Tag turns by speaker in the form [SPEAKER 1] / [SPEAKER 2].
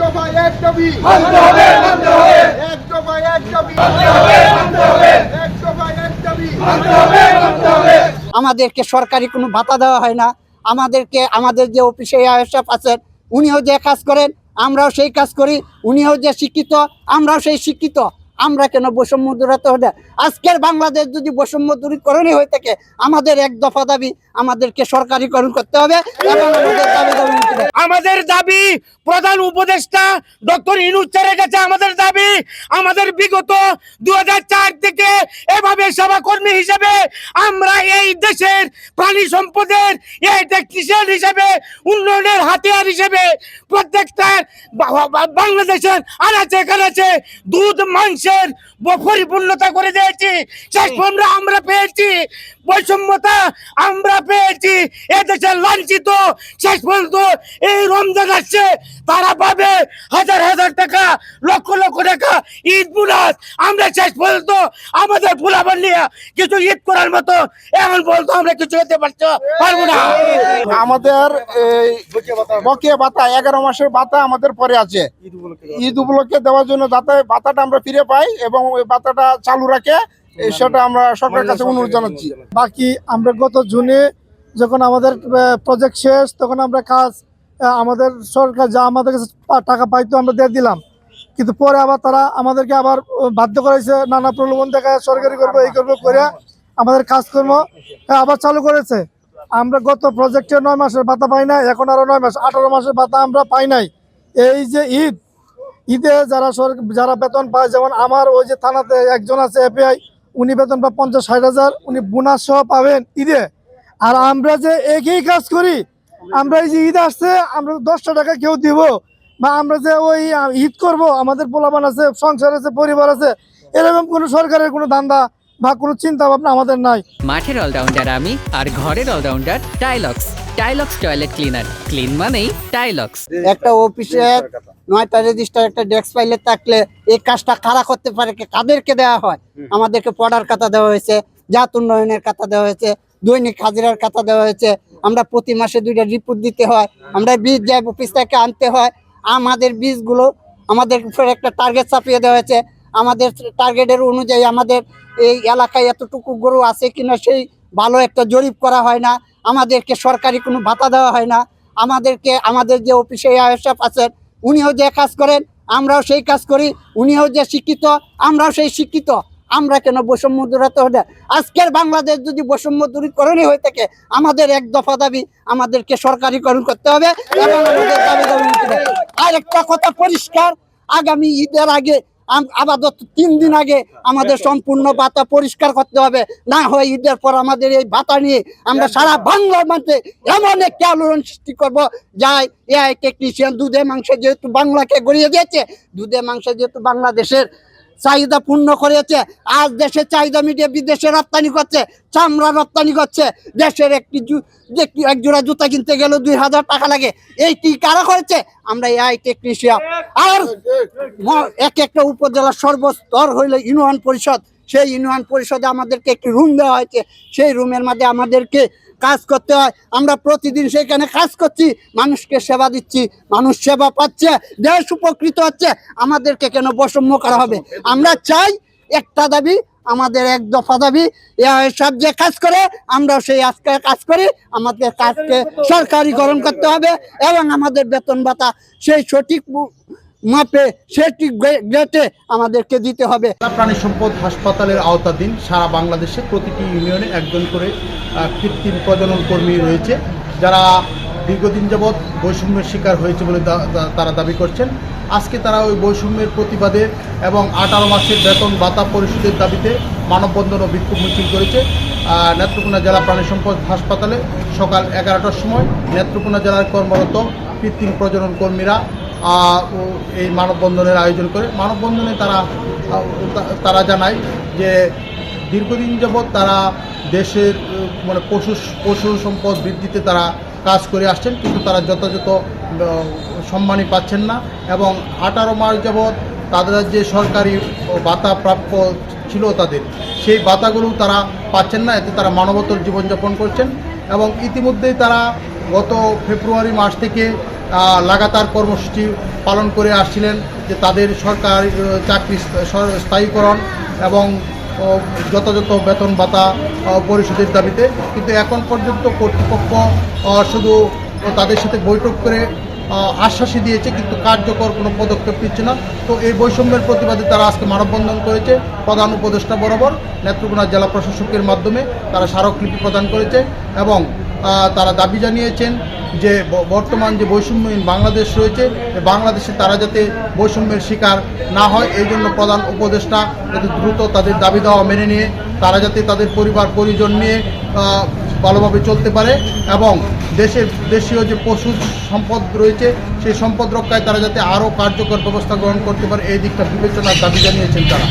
[SPEAKER 1] দফা এক দাবি
[SPEAKER 2] মানতে হবে মানতে হবে।
[SPEAKER 1] এক দফা এক দাবি
[SPEAKER 2] মানতে হবে মানতে হবে।
[SPEAKER 1] এক দফা এক দাবি
[SPEAKER 2] মানতে হবে মানতে হবে।
[SPEAKER 3] আমাদেরকে সরকারি কোনো ভাতা দেওয়া হয় না। আমাদেরকে আমাদের যে অফিসে আয়সাফ আছেন উনিও যে কাজ করেন আমরাও সেই কাজ করি। উনিও যে শিক্ষিত আমরাও সেই শিক্ষিত। আমরা কেন বৈষম্য দূরাতে হবে? আজকের বাংলাদেশ যদি বৈষম্য দূরীকরণই হয়ে থাকে, আমাদের এক দফা দাবি আমাদেরকে সরকারিকরণ করতে হবে আমাদের দাবি
[SPEAKER 4] প্রধান উপদেষ্টা ডক্টর ইনুজ স্যারের কাছে আমাদের দাবি, আমাদের বিগত দুই হাজার চার থেকে এভাবে সভাকর্মী হিসেবে আমরা এই দেশের প্রাণী সম্পদের, এই টেকনিশিয়ান হিসেবে, উন্নয়নের হাতিয়ার হিসেবে প্রত্যেকটা বাংলাদেশের আনাচে কানাচে দুধ মাংসের ব- পরিপূর্ণতা করে দিয়েছি। আমরা পেয়েছি। বৈষম্যতা আমরা পেয়েছি এদেশের লাঞ্ছিত শেষ পর্যন্ত এই রমজান আসছে। তারা পাবে হাজার হাজার টাকা লক্ষ লক্ষ টাকা ঈদ বোনাস। আমরা শেষ পর্যন্ত আমাদের ফুলাবার নিয়ে কিছু ঈদ করার মতো এমন বলতো আমরা কিছু হতে পারছ পারব না।
[SPEAKER 1] আমাদের এই বকেয়া ভাতা এগারো মাসের ভাতা আমাদের পরে আছে। ঈদ উপলক্ষে দেওয়ার জন্য যাতে ভাতাটা আমরা ফিরে পাই এবং ওই ভাতাটা চালু রাখে সেটা আমরা সরকারের কাছে অনুরোধ জানাচ্ছি।
[SPEAKER 5] বাকি আমরা গত জুনে যখন আমাদের প্রজেক্ট শেষ, তখন আমরা কাজ আমাদের সরকার যা আমাদের কাছে টাকা পাইতো আমরা দিয়ে দিলাম। কিন্তু পরে আবার তারা আমাদেরকে আবার বাধ্য করেছে, নানা প্রলোভন দেখায় সরকারি করব, এই করব করে আমাদের কাজকর্ম আবার চালু করেছে। আমরা গত প্রজেক্টে নয় মাসের ভাতা পাই নাই, এখন আরও নয় মাস, আঠারো মাসের ভাতা আমরা পাই নাই। এই যে ঈদ, ঈদে যারা যারা বেতন পায়, যেমন আমার ওই যে থানাতে একজন আছে এপিআই উনি বেতন পায় পঞ্চাশ, ষাট হাজার, উনি বোনাস সহ পাবেন ঈদে। আর আমরা যে একই কাজ করি আমরা এই যে ঈদ আসছে আমরা দশটা টাকা কেউ দিব বা আমরা যে ওই ঈদ করব আমাদের পোলাপান আছে সংসার আছে পরিবার আছে এরকম কোনো সরকারের কোনো ধান্দা বা কোনো চিন্তা ভাবনা আমাদের নাই।
[SPEAKER 6] মাঠের অলরাউন্ডার আমি আর ঘরের allrounder Tilex Tilex toilet cleaner clean মানেই টাইলক্স
[SPEAKER 3] একটা অফিসে নয়টা রেজিস্টার একটা ডেস্ক ফাইলে থাকলে এই কাজটা কারা করতে পারে কাদেরকে দেওয়া হয়? আমাদেরকে পড়ার খাতা দেওয়া হয়েছে জাত উন্নয়নের কথা দেওয়া হয়েছে দৈনিক হাজিরার খাতা দেওয়া হয়েছে। আমরা প্রতি মাসে দুইটা রিপোর্ট দিতে হয়। আমরা বীজ যাই অফিস থেকে আনতে হয়। আমাদের বীজগুলো আমাদের উপরে একটা টার্গেট চাপিয়ে দেওয়া হয়েছে। আমাদের টার্গেটের অনুযায়ী আমাদের এই এলাকায় এতটুকু গরু আছে কিনা সেই ভালো একটা জরিপ করা হয় না। আমাদেরকে সরকারি কোনো ভাতা দেওয়া হয় না। আমাদেরকে, আমাদের যে অফিসে আয়েশাপ আছেন, উনিও যে কাজ করেন, আমরাও সেই কাজ করি। উনিও যে শিক্ষিত, আমরাও সেই শিক্ষিত। আমরা কেন বৈষম্য দূরাতে হবে? আজকের বাংলাদেশ যদি বৈষম্য দূরীকরণই হয়ে থাকে, আমাদের এক দফা দাবি আমাদেরকে সরকারিকরণ করতে হবে আর একটা কথা পরিষ্কার, আগামী ঈদের আগে আপাতত তিন দিন আগে আমাদের সম্পূর্ণ ভাতা পরিষ্কার করতে হবে। না হয় ঈদের পর আমাদের এই ভাতা নিয়ে আমরা সারা বাংলার মধ্যে এমন একটি আলোড়ন সৃষ্টি করব যাই এআই টেকনিশিয়ান দুধে মাংস যেহেতু বাংলাকে গড়িয়ে দিয়েছে, দুধে মাংস যেহেতু বাংলাদেশের চাহিদা পূর্ণ করেছে। আজ দেশের চাহিদা মিটিয়ে বিদেশে রপ্তানি করছে, চামড়া রপ্তানি করছে। দেশের একটি এক জোড়া জুতা কিনতে গেলে দুই হাজার টাকা লাগে। এইটি কারা করেছে? আমরা এআই টেকনিশিয়ান। আর এক একটা উপজেলার সর্বস্তর হইলে ইউনিয়ন পরিষদ। সেই ইউনিয়ন পরিষদে আমাদেরকে একটি রুম দেওয়া হয়েছে। সেই রুমের মধ্যে আমাদেরকে কাজ করতে হয়। আমরা প্রতিদিন সেখানে কাজ করছি, মানুষকে সেবা দিচ্ছি, মানুষ সেবা পাচ্ছে, দেশ উপকৃত হচ্ছে, আমাদেরকে কেন বৈষম্য করা হবে? আমরা চাই একটা দাবি, আমাদের এক দফা দাবি সব যে কাজ করে আমরা সেই আজকে কাজ করি, আমাদের কাজকে সরকারিকরণ করতে হবে এবং আমাদের বেতন ভাতা, সেই সঠিক মাপে সঠিক গ্রেটে আমাদেরকে দিতে হবে।
[SPEAKER 7] প্রাণী সম্পদ হাসপাতালের আওতাধীন সারা বাংলাদেশে প্রতিটি ইউনিয়নে একজন করে কৃত্রিম প্রজনন কর্মী রয়েছে। যারা দীর্ঘদিন যাবৎ বৈষম্যের শিকার হয়েছে বলে তারা দাবি করছেন। আজকে তারা ওই বৈষম্যের প্রতিবাদে এবং আঠারো মাসের বেতন ভাতা পরিশোধের দাবিতে মানববন্ধন ও বিক্ষোভ মিছিল করেছে। নেত্রকোনা জেলা প্রাণী সম্পদ হাসপাতালে সকাল এগারোটার সময় নেত্রকোনা জেলার কর্মরত কৃত্রিম প্রজনন কর্মীরা এই মানববন্ধনের আয়োজন করে। মানববন্ধনে তারা তারা জানায় যে দীর্ঘদিন যাবৎ তারা দেশের মানে পশু পশু সম্পদ বৃদ্ধিতে তারা কাজ করে আসছেন, কিন্তু তারা যথাযথ সম্মানই পাচ্ছেন না। এবং আঠারো মাস যাবৎ তাদের যে সরকারি ভাতা প্রাপ্য ছিল তাদের। সেই ভাতাগুলো তারা পাচ্ছেন না, এতে তারা মানবতর জীবনযাপন করছেন। এবং ইতিমধ্যেই তারা গত ফেব্রুয়ারি মাস থেকে লাগাতার কর্মসূচি পালন করে আসছিলেন যে তাদের সরকার চাকরি স্থায়ীকরণ এবং যথাযথ বেতন ভাতা পরিশোধের দাবিতে। কিন্তু এখন পর্যন্ত কর্তৃপক্ষ শুধু তাদের সাথে বৈঠক করে আশ্বাসই দিয়েছে, কিন্তু কার্যকর কোনো পদক্ষেপ নিচ্ছে না। তো এই বৈষম্যের প্রতিবাদে তারা আজকে মানববন্ধন করেছে। প্রধান উপদেষ্টা বরাবর নেত্রকোনা জেলা প্রশাসকের মাধ্যমে তারা স্মারকলিপি প্রদান করেছে এবং তারা দাবি জানিয়েছেন যে বর্তমান যে বৈষম্যহীন বাংলাদেশ রয়েছে বাংলাদেশে তারা যাতে বৈষম্যের শিকার না হয়, এই জন্য প্রধান উপদেষ্টা যাতে দ্রুত তাদের দাবি দেওয়া মেনে নিয়ে, তারা যাতে তাদের পরিবার, পরিজন নিয়ে ভালোভাবে চলতে পারে এবং দেশের দেশীয় যে পশু সম্পদ রয়েছে, সেই সম্পদ রক্ষায় তারা যাতে আরও কার্যকর ব্যবস্থা গ্রহণ করতে পারে, এই দিকটা বিবেচনার দাবি জানিয়েছেন তারা।